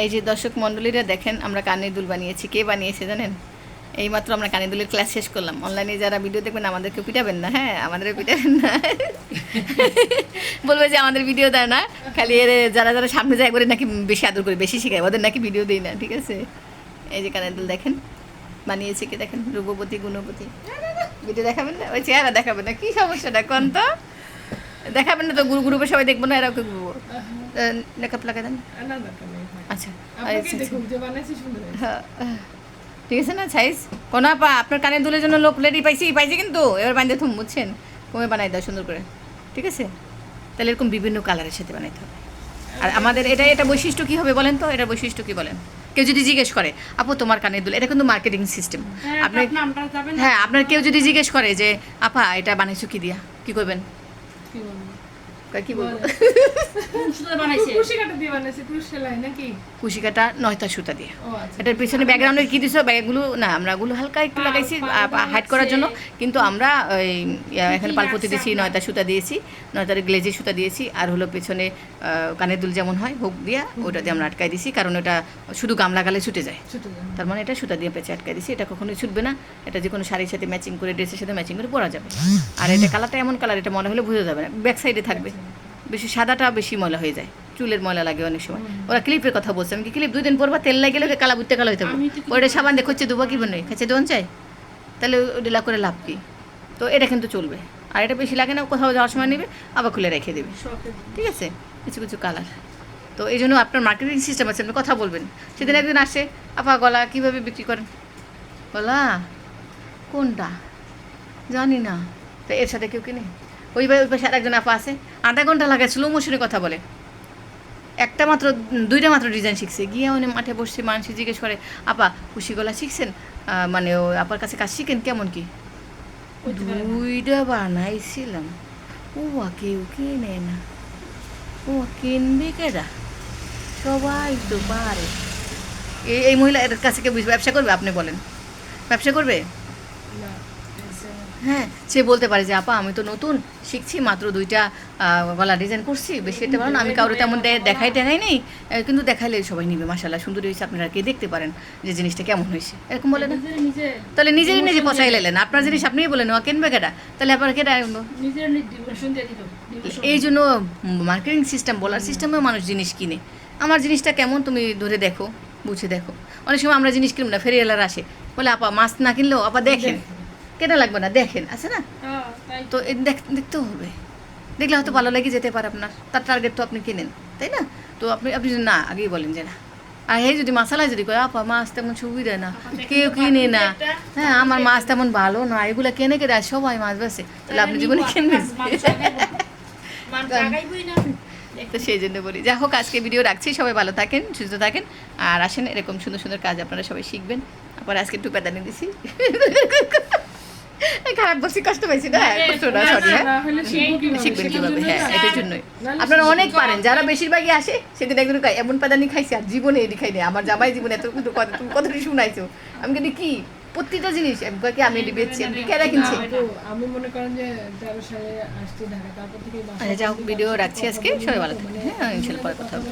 এই যে দর্শক মণ্ডলীরা দেখেন, আমরা কানের দুল বানিয়েছি। কে বানিয়েছে জানেন? এইমাত্র আমরা কানের দুলের ক্লাস শেষ করলাম। অনলাইনে যারা ভিডিও দেখবেন আমাদেরকে পিটাবেন না হ্যাঁ? আমাদের পিটাবেন না। বলবে যে আমাদের ভিডিও দেয় না। খালি এর যারা যারা সামনে যায় একবারে নাকি বেশি আদর করে, বেশি শেখায়। ওদের নাকি ভিডিও দিই না, ঠিক আছে? এই যে কানের দুল দেখেন। বানিয়েছে কে দেখেন? রূপবতী, গুণবতী। ভিডিও দেখাবেন না? ওই চেহারা দেখাবেন না। কি সমস্যাটা, কোন তো? দেখাবেন না তো, গুরু গ্রুপে সবাই দেখব না গ্রুপ মেকআপ লাগাই দেন। আচ্ছা আচ্ছা, আচ্ছা। হ্যাঁ, ঠিক আছে না সাইজ? কোনো আপা আপনার কানে দুলের জন্য লোক রেডি পাইছি পাইছি কিন্তু। এবার বানিয়ে থুম বুঝছেন? কমে বানাই দাও সুন্দর করে। ঠিক আছে? তাহলে এরকম বিভিন্ন কালারের সাথে বানাইতে হবে। আর আমাদের এটা এটা বৈশিষ্ট্য কী হবে বলেন তো? এটার বৈশিষ্ট্য কী বলেন? কেউ যদি জিজ্ঞেস করে আপু তোমার কানের দুল এটা কিন্তু মার্কেটিং সিস্টেম হ্যাঁ, আপনি আপনার? হ্যাঁ আপনার কেউ যদি জিজ্ঞেস করে যে আপা এটা বানাইছো কি দিয়া? কি করবেন? কি বলব? কুশি কাটা নয়তা সুতা দিয়ে। আচ্ছা। এটার পিছনে ব্যাকগ্রাউন্ডে কি দিছো? ব্যাগগুলো না আমরা গুলো হালকা একটু লাগাইছি হাইড করার জন্য। কিন্তু আমরা ওই এখানে পালপতি দিয়েছি নয়তা সুতা দিয়েছি নয়তার গ্লেজে সুতা দিয়েছি আর হলো পেছনে কানের দুল যেমন হয় হুক দিয়া ওটা দিয়ে আমরা আটকাই দিছি কারণ এটা শুধু গাম লাগালে ছুটে যায়। তার মানে এটা সুতা দিয়ে পেঁচে আটকাই দিছি এটা কখনোই ছুটবে না এটা যে কোনো শাড়ির সাথে ম্যাচিং করে ড্রেসের সাথে ম্যাচিং করে পরা যাবে। আর এটা কালারটা এমন কালার এটা মনে হলে বোঝা যাবে না ব্যাক সাইডে থাকবে। বেশি সাদাটা বেশি ময়লা হয়ে যায়। চুলের ময়লা লাগে অনেক সময়। ওরা ক্লিপের কথা বলছে। আমি কি ক্লিপ দুই দিন পরবা? তেল লাগে গেলে কালা বুঝতে কালো হইতে কিছু ওটা সাবান দিয়ে খুঁজছে দুবা কি বনে? খাচ্ছে দোন চাই? তাহলে ডিলা করে লাভ কি? তো এটা কিন্তু চলবে। আর এটা বেশি লাগে না কোথাও যাওয়ার সময় নেবে আবার খুলে রেখে দেবে। ঠিক আছে? কিছু কিছু কালার। তো এই জন্য আপনার মার্কেটিং সিস্টেম আছে আপনি কথা বলবেন। সেদিন একদিন আসে আপা গলা কীভাবে বিক্রি করেন? গলা? কোনটা? জানি না। তো এর সাথে কেউ কিনে? ওই ওই পাশে আরেকজন আপা আছে আধা ঘণ্টা লাগে স্লো মোশনে কথা বলে। একটা মাত্র দুইটা মাত্র ডিজাইন শিখছে। গিয়ে উনি মাঠে বসছে মানুষ জিজ্ঞেস করে আপা খুশি গলা শিখছেন? মানে ও আপার কাছে কাজ শিখেন কেমন কি। দুইটা বানাইছিলাম। ও কেউ কিনে না। ও কিনবে কেডা? সবাই তো পারে। এই মহিলা এর কাছে কেউ ব্যবসা করবে আপনি বলেন। ব্যবসা করবে? না, হ্যাঁ সে বলতে পারে যে আপা আমি তো নতুন শিখছি মাত্র দুইটা গলা ডিজাইন করছি বেশি এটা না। আমি কারও তেমন দেখাই দেখাই নেই। কিন্তু দেখাইলে সবাই নিবে মাসাল্লাহ সুন্দর হয়েছে আপনারা কে দেখতে পারেন যে জিনিসটা কেমন হয়েছে এরকম বলে না? তাহলে নিজেরই নিজে পচাই লেলেন আপনার জিনিস আপনিই বলেন ও কিনবে কেটা তাহলে আপনার কেটা। এই জন্য মার্কেটিং সিস্টেম বলার সিস্টেমে মানুষ জিনিস কিনে। আমার জিনিসটা কেমন তুমি ধরে দেখো বুঝে দেখো। অনেক সময় আমরা জিনিস কিনব না ফেরিওয়ালার আসে। বলে আপা মাছ না কিনলেও আপা দেখেন। কেনা লাগবে না দেখেন আছে না? তো দেখতেও হবে। দেখলে হয়তো ভালো লেগে যেতে পারে আপনার। তার টার্গেট তো আপনি কিনেন তাই না? তো আপনি আপনি না আগেই বলেন যে না। আর এই যদি মশালা যদি কয় আপা মাছ তেমন সুবিধা না কেউ কিনে না। হ্যাঁ আমার মাছ তেমন ভালো না এগুলো কেনে কেটে সবাই মাছ বেছে। তাহলে আপনি জীবনে কিনবেন। মান লাগাইবই না। তো সেই জন্য বলি। যাই হোক আজকে ভিডিও রাখছি সবাই ভালো থাকেন সুস্থ থাকেন। আর আসেন এরকম সুন্দর সুন্দর কাজ আপনারা সবাই শিখবেন। আবার আজকে একটু পেদানি দিছি। খারাপ বলছি কষ্ট পাইছি না? কষ্ট না সরি হ্যাঁ? শিখবেন কীভাবে? হ্যাঁ এটার জন্যই। আপনারা অনেক পারেন যারা বেশিরভাগই আসে সেদিন একদিন কয়, এমন পাদানি খাইছে আর জীবনে এটি খাইনি আমার জামাই জীবনে এত কথা তুমি কতটি শুনাইছো? আমি কিন্তু কি? প্রতিটা জিনিস? কি আমি এটি বেচছি আমি কেনা কিনছি? আমি মনে করেন যে তেরো সালে আসছি ঢাকা তারপর থেকে আচ্ছা যাই হোক ভিডিও রাখছি আজকে। সবাই ভালো থাকেন হ্যাঁ ইনশাল্লাহ পরে কথা হবে।